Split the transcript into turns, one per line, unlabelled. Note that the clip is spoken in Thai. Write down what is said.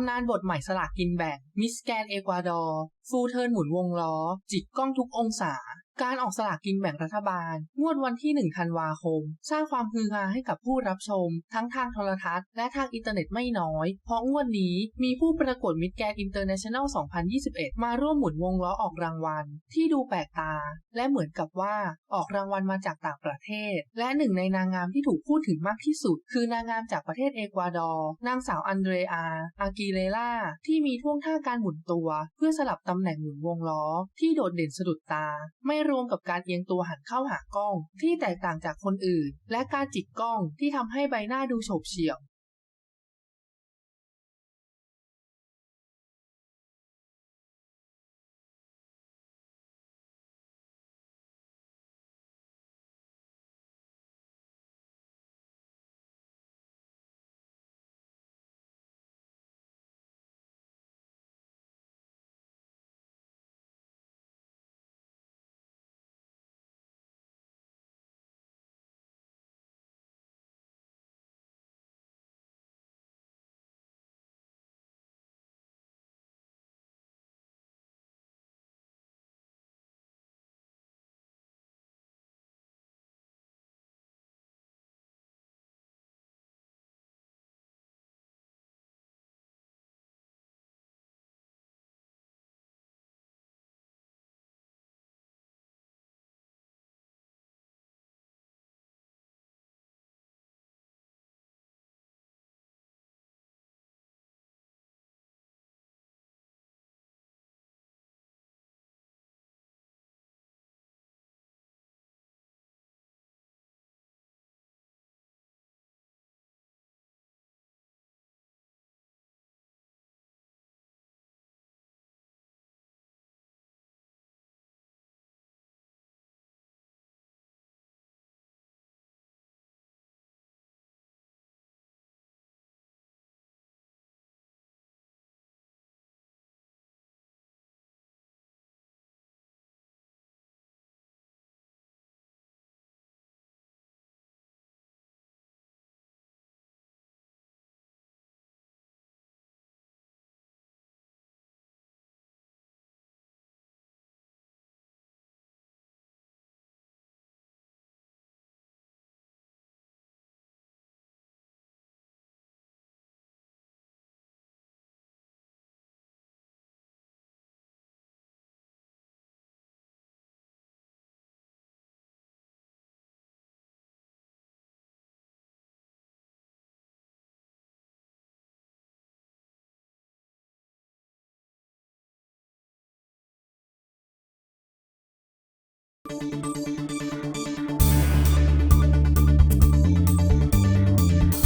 ำนานบทใหม่สลากกินแบ่ง มิสแกนเอกวาดอร์ ฟูเทิร์นหมุนวงล้อ จิกกล้องทุกองศา การออกสลากกินแบ่งรัฐบาล งวดวันที่ 1 ธันวาคม สร้างความฮือฮาให้กับผู้รับชม ทั้งทางโทรทัศน์ และทางอินเทอร์เน็ตไม่น้อย เพราะงวดนี้มีผู้ประกวดมิสแกนอินเตอร์เนชั่นแนล 2021 มาร่วมหมุนวงล้อออกรางวัล ที่ดูแปลกตา และเหมือนกับว่าออกรางวัลมาจากต่างประเทศ และหนึ่งในนางงามที่ถูกพูดถึงมากที่สุด คือนางงามจากประเทศเอกวาดอร์ นางสาวอันเดรอา อากิเลล่า ที่มีท่วงท่าการหมุนตัว เพื่อสลับตำแหน่งหมุนวงล้อ ที่โดดเด่นสะดุดตา ไม่รวมกับการเอียงตัวหันเข้าหากล้อง ที่แตกต่างจากคนอื่น และการจิกกล้องที่ทำให้ใบหน้าดูโฉบเฉี่ยว
Thank you